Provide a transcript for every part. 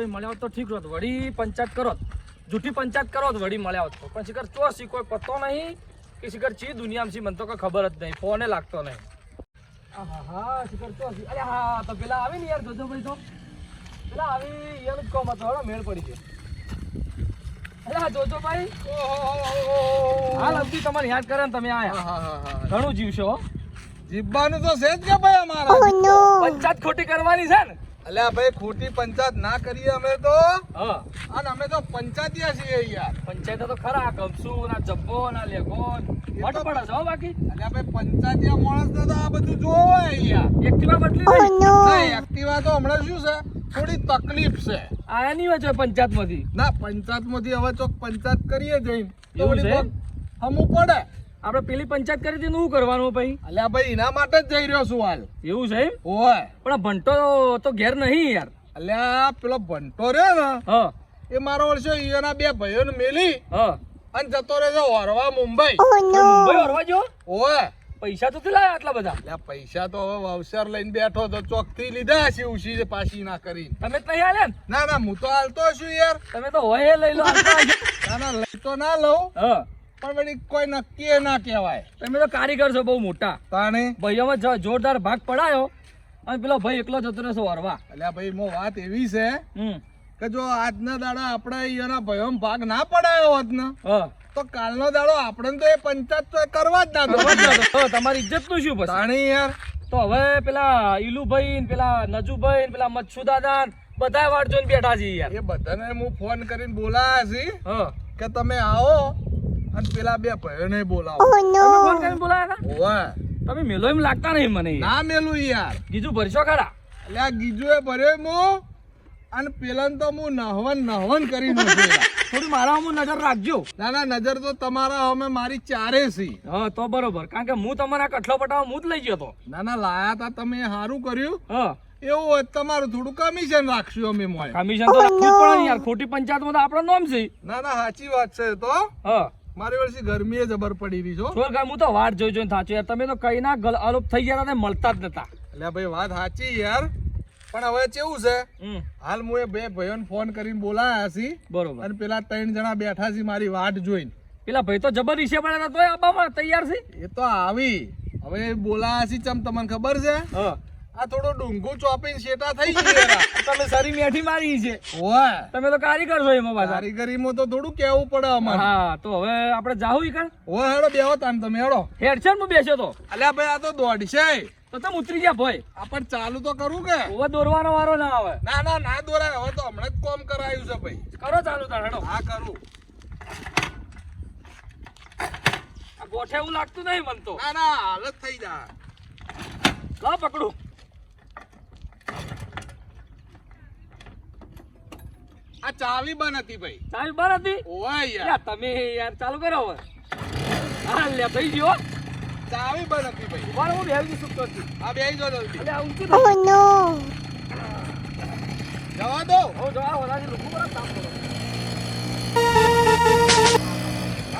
ભાઈ મળ્યા હોત તો ઠીક હોત. વળી પંચાયત કરો જૂઠી પંચાયત કરો વળી મળ્યા હોત પણ શિખર ચો સી કોઈ પતો નહીં કે શિખર ચી દુનિયામાં સી મને તો કઈ ખબર જ નહીં. ફોને લાગતો નહીં. આહા હા શિખર ચો સી અરે હા તો પેલા આવી ને યાર જોજો ભાઈ તો પેલા આવી એનું જ કોમ હતો. મેળ પડી ગયો અરે હા જોજો ભાઈ. હાલ અબધી તમારે યાદ કરે ને તમે આયા. ઘણું જીવશો હો. જીવવાનું તો છે જ કે ભાઈ અમારા પંચાયત ખોટી કરવાની છે ને? અલ્યા ભાઈ ખોટી પંચાયત ના કરીએ અમે તો. અને અમે તો પંચાયતિયા છીએ યાર. પંચાયત તો ખરા કમસુ ના જબ્બો ના લેગો. મટ પડે છે હો બાકી. અલ્યા ભાઈ પંચાયતિયા માણસ તો આ બધું જોવે યાર. એકટીવા બદલી નહીં એક્ટિવા તો હમણાં શું છે? થોડી તકલીફ છે. આયા નહીં હોય પંચાયતમાંથી ના પંચાયતમાંથી હવે ચોક પંચાયત કરીએ જઈને. તો એવું વળી છે? હમું પડે. આપણે પેલી પંચાયત કરી હતી શું કરવાનું ભાઈ? અલ્યા ભાઈ એના માટે જ જઈ રહ્યો છું હાલ. એવું છે એમ? ઓય. પણ ભંટો તો ઘેર નહીં યાર. અલ્યા પેલો ભંટો રહ્યો ને હા. એ મારો વર્ષો એના બે ભાઈઓને મેલી હ. અને જતો રહે છે વરવા મુંબઈ મુંબઈ વરવા જો ઓય. પૈસા તો લાયા આટલા બધા? એટલે પૈસા તો હવે અવસર લઈને બેઠો તો ચોકથી લીધા છે ઉછી પાછી ના કરી તમે તો ને ના ના હું તો હાલતો છું યાર. તમે તો હોય લઈ લો. ના ના લઈ તો ના લઉં. હા. પણ વળી કોઈ નક્કી ના કહેવાય. તમે તો કારીગર છો બહુ મોટા. તાણે? ભાઈઓમાં જોરદાર ભાગ પડાયો અને પેલો ભાઈ એકલો જતો રહેશો વરવા. એટલે ભાઈ મો વાત એવી છે હમ. કે જો આજના દાડા આપણે એના ભાઈઓ ભાગ ના પડાયો આજના ને હા. તો કાલનો દાડો આપણે તો એ પંચાયત તો કરવા જ ના તમારી ઇજ્જતનું શું તાણી યાર. તો હવે પેલા ઈલુભાઈ ને પેલા નજુભાઈ ને પેલા મચ્છુ દાદા બધા વાટ જોઈને બેઠા છે યાર. એ બધાને હું ફોન કરીને બોલાયા છે હા. કે તમે આવો. અને પેલા બે ભાઈઓને બોલાવો. તમે ફોન કરીને બોલાયા હતા? ઓવે તમે મેલો એમ લાગતા નહીં મને. ના મેલું યાર. ગીજુ ભરશો ખરા? એટલે આ ગીજુએ ભર્યો મો અને પેલા તો હું નહવન નહવન કરી થોડી મારા હું નજર રાખજો. ના ના નજર તો તમારા અમે મારી ચારે સી હા તો બરોબર. કારણ કે હું તમારા કઠલો પટાવો હું જ લઈ ગયો તો ના ના લાયા તા તમે સારું કર્યું. હા. એવું હોય તમારું થોડું કમિશન રાખશું અમે મોય કમિશન તો રાખવું પડે યાર. ખોટી પંચાયતમાં તો આપણો નામ છે. ના ના સાચી વાત છે તો. હા. મારી વર્ષી ગરમીએ જબર પડી રહી છો. છોર હું તો વાટ જોઈ જોઈને થાચું યાર. તમે તો કઈ ના ગલ અલોપ થઈ ગયા ને મળતા જ નતા. એટલે ભાઈ વાત સાચી યાર. પણ હવે કેવું છે? હાલ હું એ બે ભાઈઓને ફોન કરીને બોલાયા છી. બરોબર. અને પેલા ત્રણ જણા બેઠા છે મારી વાટ જોઈને. પેલા ભાઈ તો જબર ઈશે પડ્યા તોય આબામાં તૈયાર છે. એ તો આવી. હવે બોલાયા છી ચમ તમને ખબર છે? હા. આ થોડું ડુંગુ ચોપિંગ શેટા થઈ ગયું તમે સારી મેઠી મારી છે. ઓય. તમે તો કારીગર છો એમાં પાછા. કારીગરીમાં તો થોડું કેવું પડે અમારે. હા તો હવે આપણે જાવું ઈ કણ? ઓય હેડો બેહો તાન તમે હેડો. હેડ છે ને હું બેસ્યો તો. અલ્યા ભાઈ આ તો દોડશે. તો તમે ઉતરી ગયા ભાઈ આપણ ચાલુ તો કરું કે? હવે દોરવાનો વારો ના આવે. ના ના ના દોરાય. હવે તો હમણાં જ કોમ કરાયું છે ભાઈ. કરો ચાલુ તાર હેડો. હા કરું. આ ગોઠે એવું લાગતું નહીં મન તો. ના ના હાલત થઈ જાય. લાવ પકડું. આ ચાવી બંધ હતી ભાઈ. ચાવી બાર હતી? ઓય યાર. તમે યાર ચાલુ કરો હવે. હા લે થઈ ગયો. ચાવી બંધ હતી ભાઈ. ઊભા હું બેહી થી. આ બેહી જો જલ્દી. અલે આ ઓ નો જવા દો. હો, જવા ઓલા લોકો બધા કામ કરો.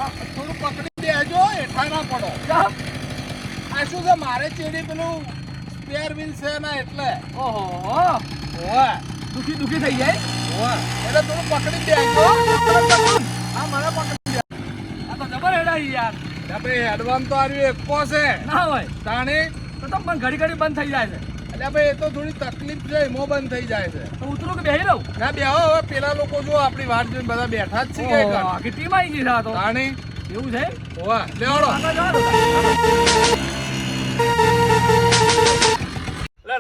આ થોડું પકડી દેજો એઠા ના પડો. આ શું છે મારે ચેડી પેલું સ્પેર વ્હીલ છે ને એટલે. ઓહો. ઓય દુખી દુખી થઈ જાય? ઓય એટલે થોડું પકડી દે. આ મને પકડી દે. આ તો જબર હેડાઈ યાર. અબે હેડવાન તો આર્યું એકો છે. ના હોય. તાણી? તો તો પણ ઘડી ઘડી બંધ થઈ જાય છે. એટલે ભાઈ એ તો થોડી તકલીફ છે એમાં બંધ થઈ જાય છે. તો ઉતરું કે બેહી રહું? ના બે હવે. પેલા લોકો જો આપણી વાત જોઈને બધા બેઠા જ છે આખી ટીમ આવી ગઈ છે આ તો. તાણી? એવું છે? ઓવા લેવડો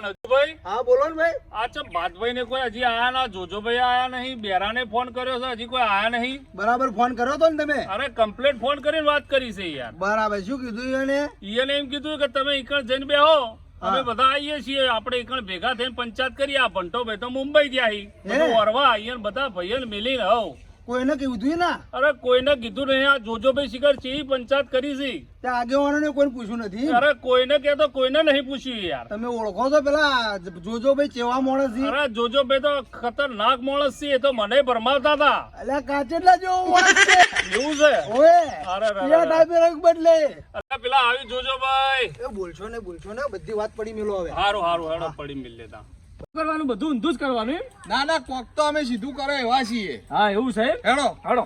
નજુભાઈ હા બોલો ને ભાઈ. આ ચમ ભાતભાઈ ને કોઈ હજી આયા ના? જોજોભાઈ આયા નહીં. બેરાને ફોન કર્યો છે હજી કોઈ આયા નહીં? બરાબર ફોન કર્યો તો ને તમે? અરે કમ્પ્લેટ ફોન કરીને વાત કરી છે યાર. બરાબર શું કીધું એને ઈયને એમ કીધું કે તમે ઈકણ જઈને બેહો. અમે બધા આવીએ છીએ આપણે ઈકણ ભેગા થઈને પંચાયત કરી આ ભંટો ભાઈ તો મુંબઈ ગયા હી. વરવા અહીંયા બધા ભાઈઓને મિલીને હવ કોઈને કીધું ના? અરે કોઈને કીધું નહીં. આ જોજોભાઈ શિખર ચેવી પંચાયત કરી છે. તે આગેવાનોને કોઈને પૂછ્યું નથી? અરે કોઈને કે તો કોઈને નહીં પૂછ્યું યાર. તમે ઓળખો છો પેલા જોજો ભાઈ ચેવા માણસ છે? અરે જોજોભાઈ તો ખતરનાક માણસ છે એ તો મને ભરમાવતા હતા. અલ્યા કાચેટલા જેવો માણસ છે. એવું છે? ઓએ અરે રે રે એ રે. ટાઈપે રંગ બદલે. અરે પેલા આવી જોજો ભાઈ એ બોલશો ને બોલશો ને બધી વાત પડી મેલો હવે. હારું હારું હેડો પડી મિલ લેતા. કરવાનું બધું ઊંધું જ કરવાનું એમ ના ના કોક તો અમે સીધું કરે એવા છીએ હા એવું સાહેબ? હેડો હાલો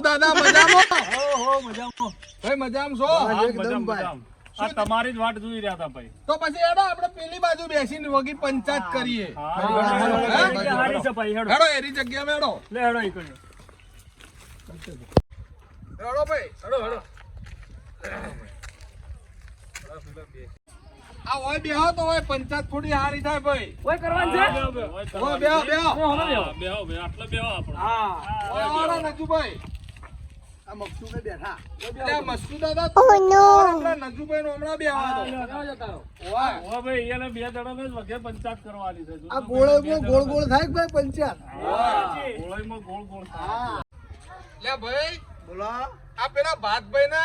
દાદા મજામાં છો હા, એકદમ મજામાં, ભાઈ. મજામાં. આ તમારી જ વાટ જોઈ રહ્યા હતા ભાઈ તો પછી હેડો આપણે પેલી બાજુ બેસીને વગી પંચાયત કરીએ જગ્યા હેડો હેડો એરી હેડો લે હેડો હેડો ભાઈ હેડો હેડો આ હોય બેહો તો હોય પંચાયત થોડી હારી થાય ભાઈ. કોઈ કરવાનું છે? બેહો, બેહો, બેહો. બેહો બેહો બેહો. હા, બેહો, બેહો. આટલે બેહો આપણે. હા હોય આવો નજુભાઈ આ મકસુદે બેઠા. એટલે આ મસ્સુ દાદા આપણા નજુભાઈ નું હમણાં બેહવા દો જાઓ જતા રહો. હોય. હો ભાઈ એને બે જણાને જ વગેરે પંચાયત કરવાની છે. આ તો ગોળે ગોળ થાય ભાઈ પંચાયત? હા, ગોળાઈમાં ગોળ ગોળ થાય. લે ભાઈ બોલા. આ પેલા ભાતભાઈ ને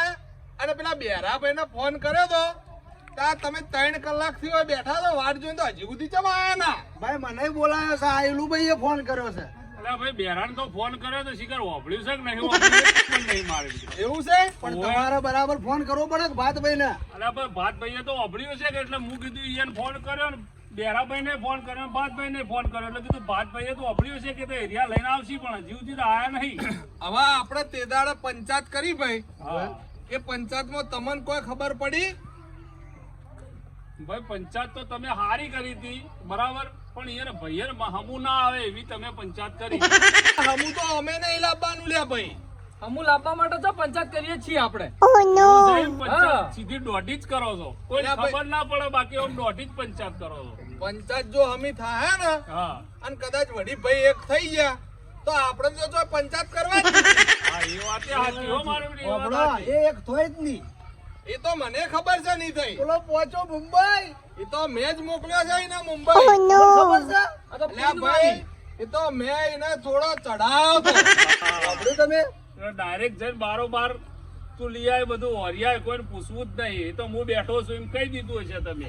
અને પેલા બેરાભાઈ ને ફોન કર્યો તો. તમે ત્રણ કલાકથી બેઠા તો વાટ જોઈને તો હજી સુધી ચમ આયા ના? ભાઈ મને બોલાયો છે આ એલુભાઈએ ફોન કર્યો છે. ભાઈ બેરાને તો ફોન કર્યો તો શિખર હોભળ્યું છે કે નહીં? હોભળ્યું એ નહીં મારી એવું છે? પણ તમારે બરાબર ફોન કરવો પડે કે ભાતભાઈ ને ભાઈ ભાતભાઈએ તો હોભળ્યું છે કે એટલે હું કીધું એને ફોન કર્યો ને બેરાભાઈને ફોન કર્યો ને ભાતભાઈને ફોન કર્યો એટલે કીધું ભાતભાઈએ તો હોભળ્યું છે કે તો એરિયા લઈને આવશે પણ હજી સુધી તો આયા નહીં. હવે આપણે તે દાડે પંચાયત કરી ભાઈ. એ પંચાયતમાં તમને કોઈ ખબર પડી? ભાઈ પંચાયત તો તમે હારી કરી હતી. બરાબર? પણ યાર ભાઈ હમુ ના આવે એવી તમે પંચાયત કરી. હમુ તો અમે નહીં લાવવાનું લે ભાઈ. હમુ લાવવા માટે તો પંચાયત કરીએ છીએ આપણે. સીધી દોઢી જ કરો છો. કોઈ ખબર ના પડે બાકી આમ દોઢી જ પંચાયત કરો છો. પંચાયત જો હમી થાય ને હા. અને કદાચ વડી ભાઈ એક થઈ ગયા તો આપણે તો જો પંચાયત કરવા હા એ વાત સાચી હો મારી. એ એક થોય જ નહીં. એ તો મને ખબર છે નહીં થઈ. બોલો પહોંચો મુંબઈ. એ તો મેં જ મોકલ્યો છે એને મુંબઈ. ખબર છે? અલ્યા ભાઈ એ તો મેં એને થોડો ચડાવ તો. તમે? ડાયરેક્ટ જઈને બારોબાર તું લઈ આય બધું હોરિયાય કોઈને પૂછવું જ નહીં. એ તો હું બેઠો છું એમ કહી દીધું હશે તમે.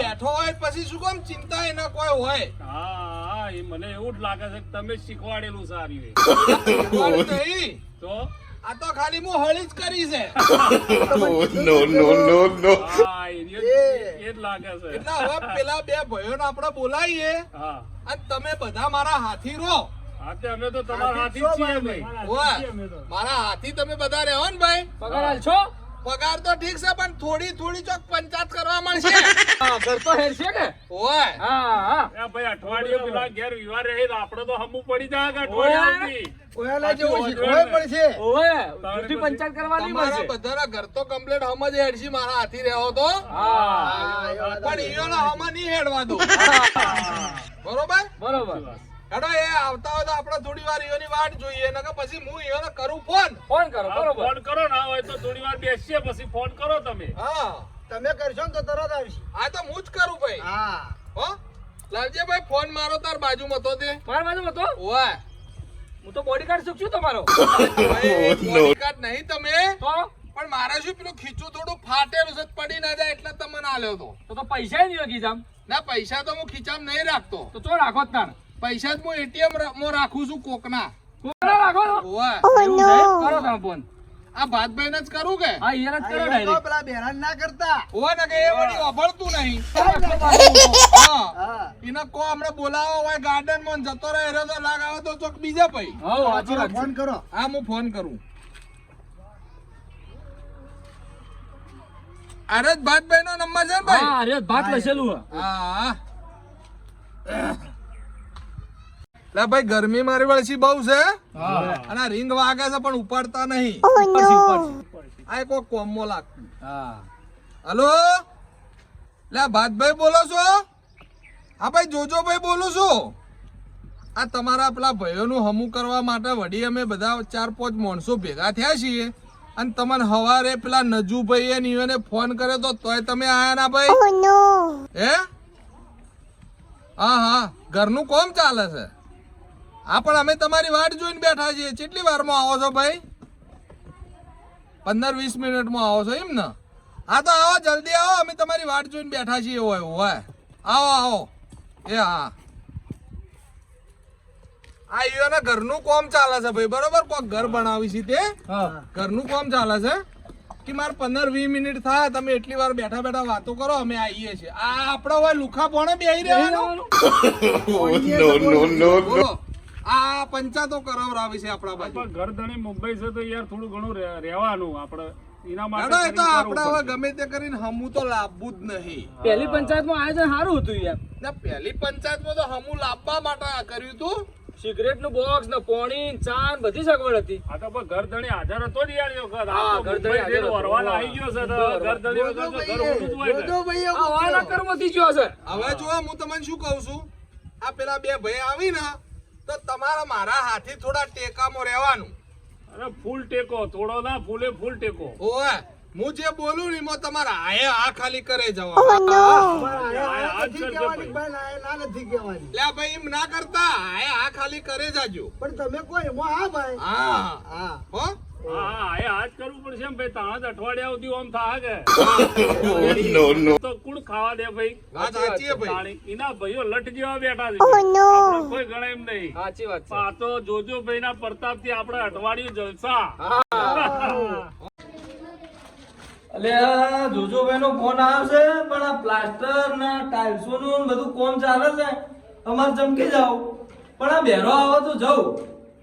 બેઠો હોય પછી શું કામ ચિંતા એના કોઈ હોય? હા એ મને એવું જ લાગે છે કે તમે શીખવાડેલું સારી તો? આ તો ખાલી હું હળી જ કરી છે. નો નો નો એ જ લાગે છે. એટલે હવે પેલા બે ભાઈઓને આપણે બોલાવીએ. હા. અને તમે બધા મારા હાથી રહો. અમે તો તમારા હાથી છીએ મારા હાથી તમે બધા રહેવા ને ભાઈ. પગાર હાલ છો? પગાર તો ઠીક છે પણ થોડી થોડી ચોક પંચાયત કરવા મળશે. ઘર તો હેરશે કે ઓય હા હા. ભાઈ અઠવાડિયે પેલા ઘેર વિવાર રહે તો આપણે તો હમું પડી જાય કે અઠવાડિયે ઓયાલા જેવું શીખવાય પડશે ઓય જુઠ્ઠી પંચાયત કરવાની મળશે. બધાના ઘર તો કમ્પ્લીટ હમ જ હેડશી મારા હાથી રહેવો તો. હા. પણ ઈયોના હમ નહીં હેડવા દો બરોબર? બરોબર. હેડો એ આવતા હોય તો આપણે થોડી વાર વાટ જોઈએ નકર પછી હું ઈયોને કરું ફોન. ફોન કરો બરોબર. ફોન કરો ના હોય તો થોડી વાર બેસીએ પછી ફોન કરો તમે. હા. તમે કરશો ને તો તરત આવશે. આ તો હું જ કરું ભાઈ. હા. હો? લાવજે ભાઈ ફોન મારો તાર બાજુમાં તો તે મારા બાજુ હતો ઓય. હું તો બોડીગાર્ડ શીખ છું તમારો? bodyguard નહીં તમે. તો? પણ મારે શું પેલું ખીચું થોડું ફાટેલું છે પડી ના જાય એટલે તમને આલ્યો તો તો પૈસા નહીં જામ ના પૈસા તો હું ખીચામ નહીં રાખતો. તો ચો રાખો જ તાર? પૈસા જ હું એટીએમમાં રાખું છું કોકના. કોના રાખો તો ઓય એવું છે? કરો તમે ફોન. આ ભાતભાઈ ને જ કરું કે? હા ઈયર જ કરો ડાયરેક્ટ પેલા બેરાન ના કરતા. ઓય ને કે એ વળી વાપરતું નહીં. હા હા. એને કો હમણાં બોલાવો હોય ગાર્ડનમાં જતો રહે એરો તો લાગ આવે તો ચોક બીજા ભાઈ હો ફોન કરો. હા હું ફોન કરું. અરે ભાતભાઈ નો નંબર છે ને ભાઈ? હા અરે ભાત લસેલું હે. લે ભાઈ ગરમી મારી વળસી બહુ છે. અને રિંગ વાગે છે પણ ઉપાડતા નહીં. આ એક કોમો લાગતું હલો? લે ભાતભાઈ બોલો છો? હા ભાઈ જોજો ભાઈ બોલું છું. આ તમારા પેલા ભાઈઓનું હમું કરવા માટે વડી અમે બધા ચાર પાંચ માણસો ભેગા થયા છીએ. અને તમને હવારે પેલા નજુભાઈ ને એને ફોન કર્યો તો તોય તમે આયા ના ભાઈ? હે? હા હા. ઘરનું કોમ ચાલે છે? હા પણ અમે તમારી વાટ જોઈને બેઠા છીએ. કેટલી વારમાં આવો છો ભાઈ? પંદર વીસ મિનિટમાં આવો છો એમ ને? હા તો આવો જલ્દી આવો. અમે તમારી વાટ જોઈને બેઠા છીએ. હોય હોય આવો આવો. એ હા. આ ઈયોને ઘરનું કોમ ચાલે છે ભાઈ. બરોબર? કોક ઘર બનાવી છે તે. હા. ઘરનું કોમ ચાલે છે. કે મારે પંદર વીસ મિનિટ થાય તમે એટલી વાર બેઠા બેઠા વાતો કરો અમે આવીએ છીએ. આ આપણા હોય લુખા પોણે બેહી રહેવાનું? બોલો. આ પંચાતો કરાવરાવી છે આપણા બાજુ. ઘર ધણી મુંબઈ છે તો યાર થોડું ઘણું રહેવાનું. આપણે એના માટે હેડો, એ તો કરીને આપણે કરવું હવે પડશે. ગમે તે કરીને હમું તો લાવવું જ નહીં. પહેલી પંચાયતમાં આયોજન સારું હતું યાર. પહેલી પંચાયતમાં તો હમું લાવવા માટે કર્યું તું સિગરેટનું બોક્સ ને પોણી ચા બધી સગવડ હતી. આ તો ઘર ધણી હાજર હતો જ યાર એ વખત. આ ઘર ધણી મુંબઈ હાજર જેવો હતો. વરવાલ આવી ગયો છે તો ઘર ધણી વગર ઘર ઊંધું હોય ને. ભાઈ આ ગયો છે. હવે જો હું તમને શું કહું છું? આ પેલા બે ભાઈ આવી ને તો તમારા મારા હાથી થોડા ટેકામાં રહેવાનું. અરે ફૂલ ટેકો થોડો ના ફૂલે ફૂલ ટેકો. ઓએ હું જે બોલું ને એમાં તમારા આયે આ ખાલી કરે જવા. કહેવાની લે ભાઈ એમ ના કરતા. આયે આ ખાલી કરે જાજો. પણ તમે કોઈ એમાં હા ભાઈ. હા. હા. હો? હા હા એ આજ કરવું પડશે એમ ભાઈ તાણા જ અઠવાડિયા સુધી ઓમ થાહ કે? તો કુણ ખાવા દે ભાઈ? વાત સાચી હે ભાઈ. તાણી. ભાઈઓ લટ જેવા બેઠા છે. કોઈ ગણે એમ નહીં. સાચી વાત પણ આ તો જોજો ભાઈ ના પ્રતાપથી આપણે અઠવાડિયું જલસા. એટલે જોજોભાઈ નો ફોન આવશે પણ આ પ્લાસ્ટર ના ટાઇલ્સો નું બધું કોમ ચાલે છે. અમારે ચમકી જાવ પણ આ બેરો આવો તો જવું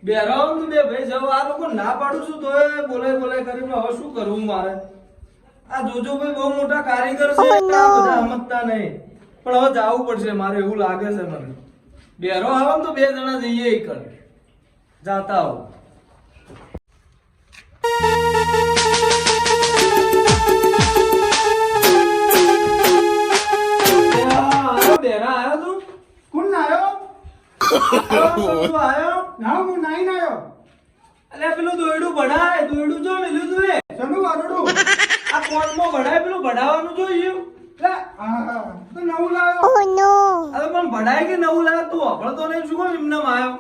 બેરો તો બે ભાઈ જાવ આ લોકો ના પાડું છું તો બોલે બોલે કરીને હવે શું કરવું મારે? આ જોજોભાઈ બહુ મોટા કારીગર છે આ બધા સમજતા નહીં. પણ હવે જવું પડશે મારે એવું લાગે છે મને. બેરો આવે તો બે જણા જઈએ એક જાતા આવો. આયો બેરા આવ્યો તું? કોણ આવ્યો આવ્યો આયો? ના હું નાઈ નાયો. અલ્યા પેલું દોયડું ભણાય દોયડું જો મેલું તું એ. શેનું વારડું આ કોણમાં ભણાય પેલું ભણાવવાનું જોયું તો નવું લાવ્યો અરે પણ ભણાય કે નવું લાગે તું વાપરતો નહીં શું કોમ એમને આવ્યો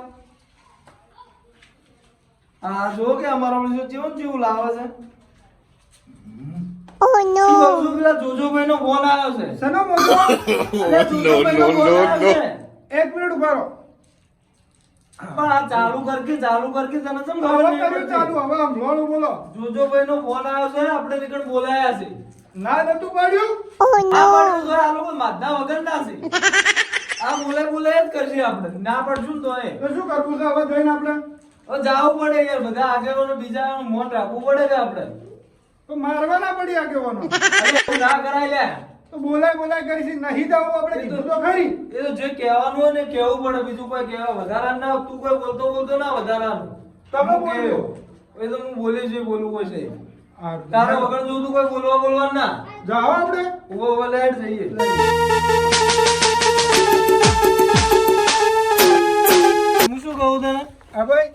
આ જો કે અમારો ઓલો જેવું ને જેવું લાવે છે. કહું પેલા જોજોભાઈ નો ફોન આવ્યો છે. શેનો મોટો જોજોભાઈ નો ફોન આવ્યો છે. એક મિનિટ ઊભા રહો. પણ આ ચાલુ કરકે ચાલુ કરકે તને કેમ ખબર નહીં ચાલુ હવે હમણાં બોલો. જોજોભાઈ નો ફોન આવ્યો છે આપણે નીકળ બોલાયા છે. ના નતું પાડ્યું? આ પણ જો આ લોકો માધા વગર ના છે. આ બોલે બોલે જ કરશે આપણે. ના પડશું તો એ. તો શું કરવું છે? હવે જઈને આપણે. હવે જાવું પડે યાર બધા આગેવાનો બીજા મોન રાખવું પડે છે આપણે. તો મારવા ના પડી આગેવાનો. ના કરાય લે. તો બોલાય બોલાય કરીશ નહીં જવું આપણે કીધું તો ખરી. એ તો જે કહેવાનું હોય ને કહેવું પડે. બીજું કોઈ કહેવા વધારા ના તું કોઈ બોલતો બોલતો ના વધારાનું. તમે હું બોલ્યો. એ તો હું બોલી જે બોલવું હોય છે. તારે વગર જોતું કોઈ બોલવા બોલવાનું ના. જાઓ આપણે. ઊભો ઊભો જઈએ. હું શું કહું તને? હા ભાઈ.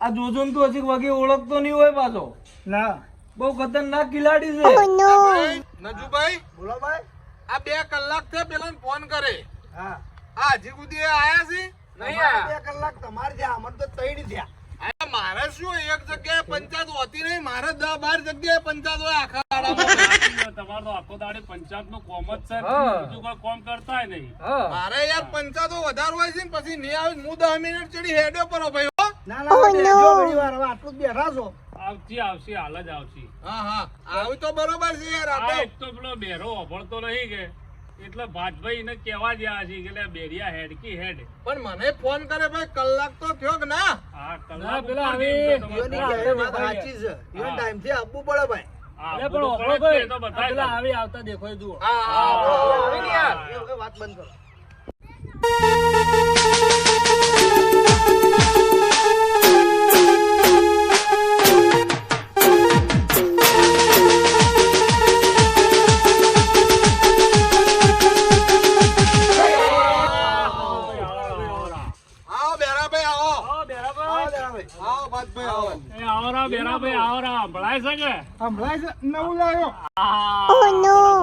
આ જોજો તો હજી વગે ઓળખતો નહીં હોય પાછો. ના. બહુ ખતરનાક ખિલાડી છે. નજુભાઈ બોલો ભાઈ. આ બે કલાકથી પેલા ફોન કરે. હા. હા હજી સુધી આયા છે? નહીં બે કલાક તમારે થયા અમર તો ત્રણ થયા. મારે શું એક જગ્યાએ પંચાયત હોતી નહીં મારે દસ બાર જગ્યાએ પંચાયત હોય આખા તમારો આખો દાડે પંચાયત નો કોમ જ છે બીજું કોઈ કોમ કરતા નહીં. મારે યાર પંચાયતો વધારે હોય છે ને પછી નહીં આવે હું દસ મિનિટ ચડી હેડ્યો પર ભાઈ હો. ના ના આટલું જ બેઠા છો. આવશે આવશે હાલ જ આવશે હા હા આવી તો બરોબર છે યાર આ આ એક તો પેલો બેરો અભળતો નહીં કે એટલે ભાજભાઈ ને કેવા જ્યાં છે કે બેરિયા હેડ કી હેડ પણ મને ફોન કરે ભાઈ કલાક તો થયો કે ના હા કલાક પેલા હવે કહેવી વાત સાચી છે યોન ટાઈમથી આપવું પડે ભાઈ અરે પણ તો ભાઈ, પેલા. આવી આવતા દેખો જુઓ હા હા હા, ને યાર એ વાત બંધ કરો સંભળાય છે કે સંભળાય છે? નવું લાવ્યો. આ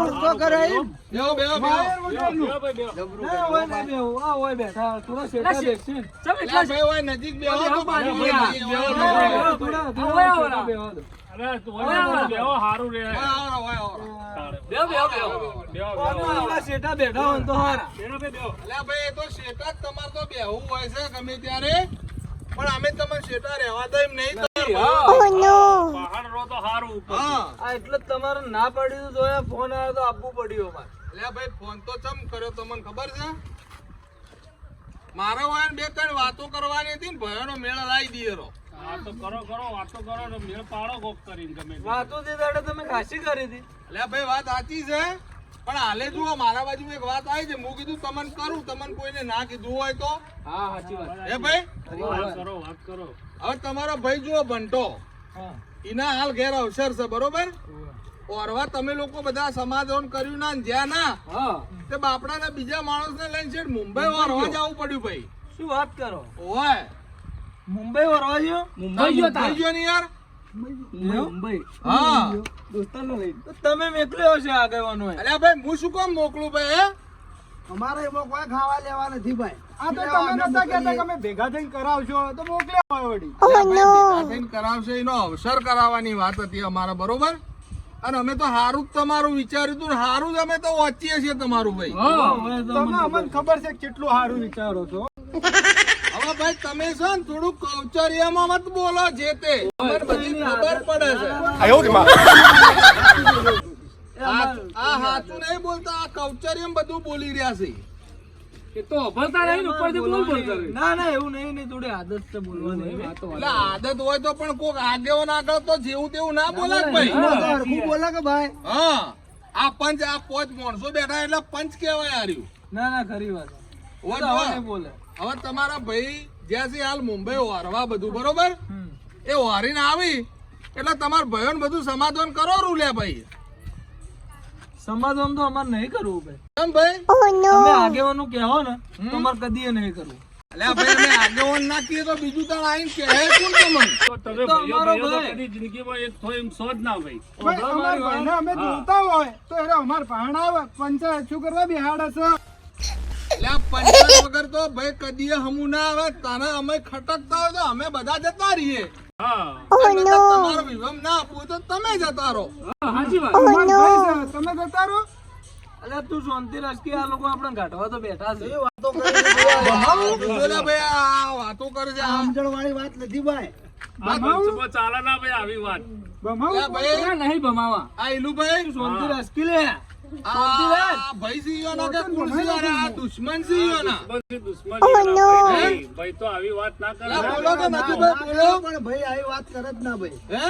અડધો કરે એમ. બેહો બેહો બેહો વાયર વગરનું. ના હોય ના બેહું, આ હોય બેઠા થોડા શેઠા બેસશે. પેલા ભાઈ હોય નજીક બેહો તો બેહો, થોડા, બેહો. બેહવા દો. અરે તું બેહો હારું રે આવો, આવો. બેહો, બેહો, બેહો. બેહો કોણમાં બેઠા હોય તો હારા. બેરાભાઈ બેહો અલ્યા ભાઈ તો શેઠા જ તમારે તો બેહવું હોય છે ગમે ત્યારે પણ અમે તમને શેટા રહેવા તો એમ નહીં તો ભાઈ, પહાડ રો તો હારું ઉપર. આ એટલે તમારે ના પાડ્યું તો એ ફોન આવ્યો તો આપવું પડ્યું અમારે. એટલે ભાઈ ફોન તો ચમ કર્યો તમને ખબર છે? મારો વાયન બે ત્રણ વાતો કરવાની હતી ને ભયોનો મેળ લાવી રો આ કરો કરો વાતો કરો ને મેળ પાડો કોક કરીને ગમે. વાતો તે દાડે તમે ખાસી કરી હતી. એટલે ભાઈ વાત સાચી છે? પણ હાલે જુઓ મારા બાજુ એક વાત આવી છે. હું કીધું તમને કરું તમને કોઈને ના કીધું હોય તો? હા સાચી વાત. એ ભાઈ? વાત. કરો વાત કરો. હવે તમારો ભાઈ જુઓ ભંટો. એના હાલ ઘેર અવસર છે બરોબર? ઓરવા તમે લોકો બધા સમાધાન કર્યું ના જ્યાં ના હા. તે બાપડાના બીજા માણસને લઈને છે મુંબઈ ઓરવા જવું પડ્યું ભાઈ. શું વાત કરો? ઓય. મુંબઈ ઓરવા ગયો? મુંબઈ ગયો ને યાર. મુંબઈ. હા. દોસ્તારને લઈ તમે મેકલ્યો હશે આગેવાનો અલ્યા ભાઈ હું શું કામ મોકલું ભાઈ અમારે એમાં કોઈ ખાવા લેવા નથી ભાઈ. આ તો તમે નતા કહેતા કે અમે ભેગા થઈને કરાવશો તો અલ્યા ભાઈ ભેગા થઈને કરાવશે એનો અવસર કરાવવાની વાત હતી અમારે બરોબર? અને અમે તો હારું જ તમારું વિચાર્યું હતું હારું જ અમે તો વાંચીએ છીએ તમારું ભાઈ. તમે અમને ખબર છે કેટલું સારું વિચારો છો. ભાઈ તમે છો ને થોડું કૌચર્યમાં મત બોલો જે તે. બધી ખબર પડે છે. આ આ હાચું નહીં બોલતા આ કૌચર્યમ બધું બોલી રહ્યા છે. એ તો અભરતા નહીં ને ઉપરથી બોલ બોલ ના ના એવું નહીં નહીં થોડી આદત છે બોલવાની. એટલે આદત હોય તો પણ કોક આગેવાન આગળ તો જેવું તેવું ના બોલે ભાઈ. હરખું બોલે કે ભાઈ? હા આ પંચ આ પોચ માણસો બેઠા એટલે પંચ કેવાય હાર્યું. ના ના ખરી વાત. બોલે. હવે તમારા ભાઈ જ્યાંથી હાલ મુંબઈ વારવા બધું બરોબર? એ વારીને આવી એટલે તમારા ભાઈઓ બધું સમાધાન કરો રૂલ્યા ભાઈ સમાધાન તો અમારે નહીં કરવું ભાઈ. કેમ ભાઈ? તમે આગેવાનું કહેવો ને તમારે કદી નહીં કરવું. અલ્યા ભાઈ અમે આગેવાન ના કહીએ તો બીજું તાણ આવીને કહે કોણ તમને તો તમે તો ભાઈઓ ભાઈઓ કદી જિંદગીમાં એક થોય એમ સો જ ના ભાઈ ભાઈ અમારા ભાઈને અમે જોતા હોય તો એને અમાર ભાણ આવે પંચાયત શું કરવા બિહાડે છે? વગર તો ભાઈ કદી હમુ ના આવે તને અમે ખટકતા હોય તો અમે બધા જતા રહીએ. હા. તમારો વિવમ ના આપવું તો તમે જતા રહો. સાચી વાત. અમાર ભાઈ છે, તમે જતા રહો. અલ્યા તું શાંતિ રાખ આ લોકો આપણે ગાંઠવા તો બેઠા છે. જોજો લે ભાઈ આ વાતો કરે છે સમજણવાળી વાત નથી ભાઈ. ચાલે ના ભાઈ આવી વાત. બમાવું અલ્યા ભાઈ અલ્યા નહીં ભમાવા. આ ઈલુભાઈ. શાંતિ રાખ લે. આ ભાઈ સિંહોના કે કુળ સિંહોના? આ દુશ્મન સિંહોના? દુશ્મન ભાઈ તો આવી વાત ના કરે. બોલો કે નથુભાઈ બોલો. પણ ભાઈ આવી વાત કરે જ ના ભાઈ. હે?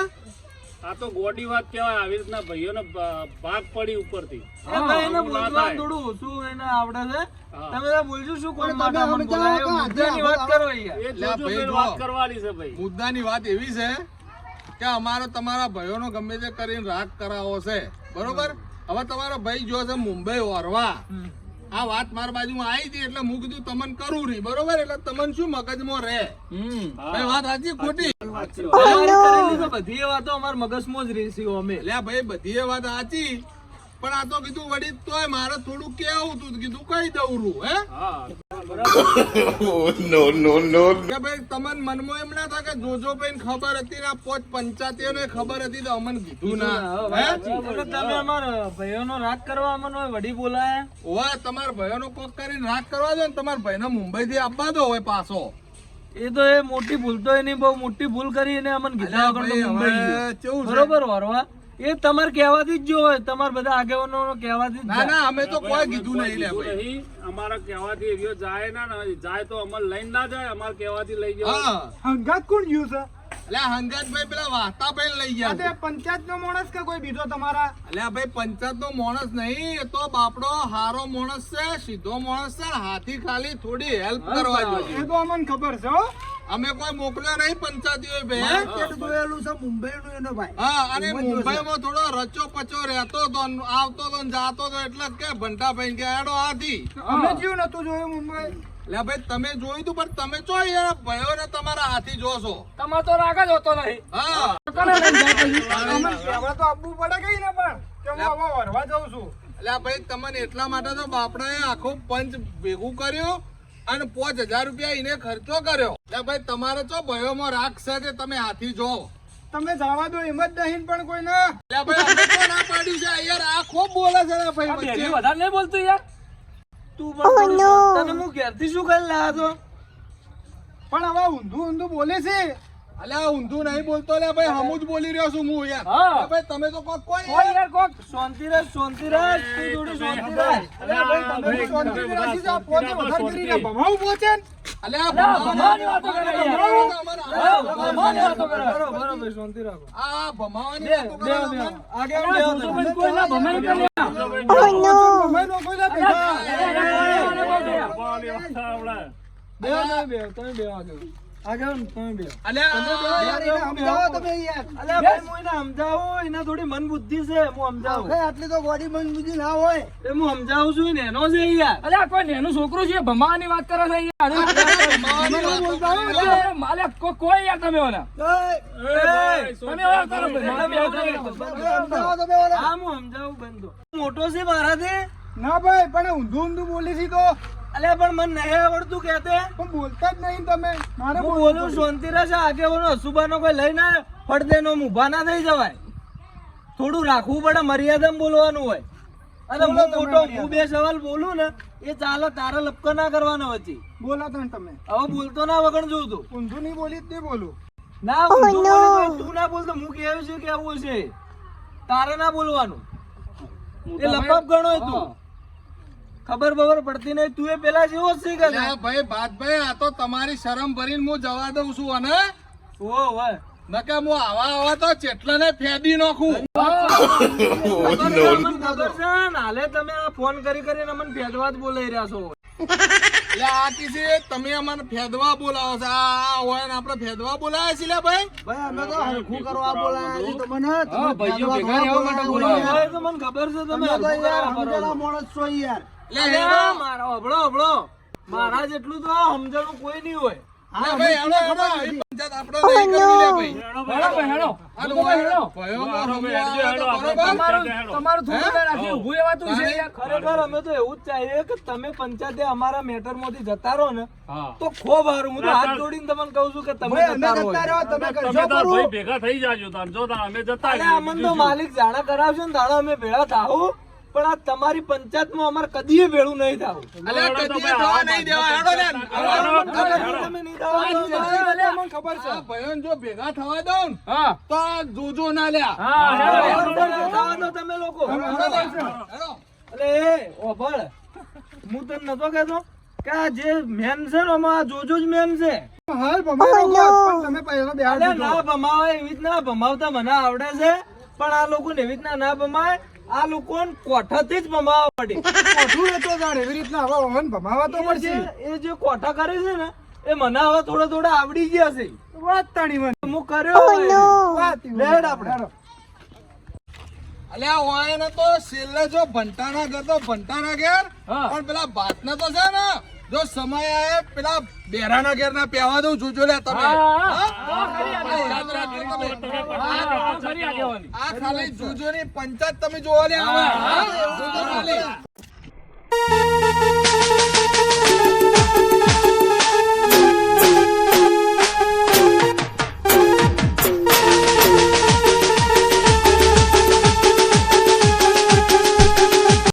આ તો ગોડી વાત કહેવાય આવી રીતના ભાઈઓને ભાગ પડી ઉપરથી. એને બોલવાનું થોડું ઓછું એને આવડે છે. તમે તો બોલજો શું કોણ માટે મુદ્દાની વાત કરો યાર એ. વાત કરવાની છે ભાઈ. મુદ્દાની વાત એવી છે કે અમારે તમારા ભાઈઓનો ગમે તે કરીને રાગ કરાવો છે. બરોબર? હવે તમારો ભાઈ જો છે મુંબઈ ઓરવા. આ વાત મારા બાજુમાં આવી હતી એટલે હું કીધું તમને કરું નહીં બરોબર? એટલે તમને શું મગજમાં રહે? હમ. ભાઈ વાત સાચી ખોટી? તૈયારી કરેલી તો બધી એ વાતો અમારા મગજમાં જ રહેશે અમે. એટલે ભાઈ બધી એ વાત સાચી. પણ આ તો કીધું વડી તોય મારે થોડું કેવું તું કીધું કઈ દઉં રૂ હે હા કે ભાઈ તમને મનમાં એમ ના થાય કે જોજો ભાઈ ખબર હતી ને આ પોચ પંચાયતીઓને ખબર હતી તો અમને કીધું ના. તમે અમારા ભાઈઓનો રાગ કરવા અમને વડી બોલાયા. ઓય તમારા ભાઈઓનો કોક કરીને રાગ કરવા દો ને તમારા ભાઈને મુંબઈ થી આપવા દો હોય પાછો. એ તો એ મોટી ભૂલ તો એની બહુ મોટી ભૂલ કરી એને અમને કીધા ભાઈ, હવે? બરોબર વરવા? એ તમારે કહેવાથી જ જોવે. તમારે બધા આગેવાનો કહેવાથી ના ના અમે તો કોઈ કીધું નહીં લે ભાઈ. નહીં. અમારા કહેવાથી એવો જાય ના ને જાય તો અમારે લઈને ના જાય અમારે કહેવાથી લઈ જાય હંગાત કોણ ગયું છે? અલ્યા હંગાતભાઈ પેલા વાતા ભાઈ લઈ ગયા છે. પંચાયત નો માણસ કે કોઈ બીજો તમારા? અલ્યા ભાઈ પંચાયત નો માણસ નહીં એ તો બાપડો હારો માણસ છે સીધો માણસ છે હાથી ખાલી થોડી હેલ્પ કરવા એ તો અમને ખબર છે હો. અમે કોઈ મોકલ્યો નહીં પંચાયતીઓ ભાઈ જોયેલું છે મુંબઈ નું એનો ભાઈ. હા અને મુંબઈમાં થોડો રચો પચો રહેતો હતો આવતો હતો જાતો હતો એટલે કે ભંટા ભાઈ કે એડો આથી. અમે જીવ નતું જોયું મુંબઈ. લે ભાઈ તમે જોયું તું પણ તમે ચો યાર ભયો ને તમારા હાથી જોશો. તમારો તો રાગ જ હોતો નહીં. હા. તો આપવું પડે કઈ ને પણ કે હું હવે વરવા જઉં છું. એટલે ભાઈ તમને એટલા માટે તો બાપડાએ આખો પંચ ભેગું કર્યું. અને પાંચ હજાર રૂપિયા એને ખર્ચો કર્યો. એટલે ભાઈ તમારે ચો ભયોમાં રાખશે કે તમે હાથી જો. તમે જવા દો એમ જ નહીં પણ કોઈ ના એટલે ભાઈ અમે તો ના પાડ્યું છે યાર આ ખૂબ બોલે છે ને ભાઈ વચ્ચે. વધારે નહીં બોલતું યાર. તું પણ થોડું તને હું ઘેરથી શું કરી લાવ્યો તો પણ હવે ઊંધું ઊંધું બોલે છે. અલ્યા ઊંધું નહીં બોલતો લે ભાઈ હમું જ બોલી રહ્યો છું હું યાર ભાઈ તમે તો કોક કોઈ કોઈ યાર કોક શાંતિરાજ શાંતિરાજ તું જોડે શાંતિરાજ અરે ભાઈ તમે તો શાંતિથી રાખી પોતે વધારે ભમાવાની વાતો કરે યાર. ભમાવાની વાતો કરે. બરોબર, શાંતિ. આ ભમાવાની વાતો કરે આગે આવો, અલ્યા, બેહો કોઈ ના ભમાઈ કરે યાર. ભમાઈ નો કોઈ ના ભેગા. બેહો તમે બેહો. અલ્યા યાર, એને સમજાવો તમે યાર. અલ્યા ભાઈ, હું એને સમજાવું, એને થોડી મન બુદ્ધિ છે, હું સમજાવું. આટલી તો બોડી મન બુદ્ધિ ના હોય. એ હું સમજાવું છું ને, છે યાર. અલ્યા કોઈ નેનું છોકરું છે? ભમાવાની વાત કરે છે યાર માલિક કોઈ યાર તમે ઓલા. તમે ઓલા કરો. મોટો છે મારાથી. ના ભાઈ પણ ઊંધું ઊંધું બોલી છી તો. અલ્યા પણ મને નહીં આવડતું કહેતે પણ બોલતા જ નહીં તમે. મારે હું બોલું શાંતિરા છે ઓનો અશુભાનો કોઈ લઈ ના પડદે નો મુભા ના થઈ જવાય. થોડું રાખવું પડે મર્યાદામાં બોલવાનું હોય. અને હું મોટો હું બે સવાલ બોલું ને એ ચાલે તારા લપકો ના કરવાનો વચ્ચે. બોલા તને તમે. હવે બોલતો ના વગણ જોઉં તું ઊંધું નહીં બોલી જ નહીં બોલું. ના ઊંધું બોલે તું ના બોલતો હું કેવું છું કેવું છે. તારે ના બોલવાનું. એ લપક ગણો તું. ખબર બબર પડતી નહીં તું એ પેલા જેવો જ છે કે અલ્યા ભાઈ ભાતભાઈ આ તો તમારી શરમ ભરીને હું જવા દઉં છું અને ઓ હોય નકે હું આવા આવા તો ચેટલાને ફેદી નાખું. ખબર છે હાલે તમે આ ફોન કરી કરીને અમને ભેદવા જ બોલાઈ રહ્યા છો. એટલે આ કિસી તમે અમને ફેદવા બોલાવો છો. આ હોય ને આપણે ફેદવા બોલાવે છે ભાઈ. ભાઈ અમે તો હરખું કરવા બોલાયા છીએ. તમને ભાઈઓ ભેગા રહેવા માટે તો મને ખબર છે તમે યાર સમજેલા માણસ છો યાર. છો. મારા હબળો હબળો મારા જેટલું તો સમજણું કોઈ નહીં હોય. લે ભાઈ હેડો હેડો. આવી નહીં કરવી લે ભાઈ. હેડો ભાઈ, હેડો. આ જોજો હેડો. ભયોમાં મારો હમું ભાઈ, આવે તો હેડો, બરોબર? તમારું તમારું થોડું યાર ઊભું એવાતું છે ખરેખર અમે તો એવું જ ચાહીએ કે તમે પંચાયતે અમારા મેટરમાંથી જતા રહો ને તો ખૂબ સારું. હું તો હાથ જોડીને તમને કહું છું કે તમે જતા રહો. તમે તમે કરશો ભાઈ ભેગા થઈ જાજો તાર. જો તાર અમે જતા અમને તો માલિક જાણા કરાવશે ને દાડા અમે ભેળા થાવું પણ આ તમારી પંચાયતમાં અમારે કદી વેળું નહીં થાવું. ખબર છે. ભયોને જો ભેગા તો જોજો ના લ્યા. હા હેડો, હેડો. બરાબર છે, થવા દો તમે લોકો. હેડો. ઓભળ હું તને નતો કેતો કે આ જે મેન છે ને આ જોજો જ મેન છે. ના ભમાવે એવી રીતના. ભમાવતા મને આવડે છે પણ આ લોકો ને એવી રીતના ના ભમાય આ લોકો કોઠાથી જ ભમાવા પડે. કોઠું એ તો જાણ એવી રીતના હવે વહન ભમાવા તો પડશે. એ જે કોઠા કરે છે ને એ મને હવે થોડા થોડા આવડી ગયા છે. વાત તાણી મને. હું કર્યો વાત લેડ આપણે. અલ્યા ઓય ને તો છેલ્લે જો ભંટાના ગયો તો ભંટાના ઘેર. હા. પણ પેલા ભાતના તો છે ને જો સમય પેલા બેરાના ઘેર ના પહેવા દઉં જોજો લે તમે. આ ખાલી જોજો ની પંચાયત તમે જોવા લે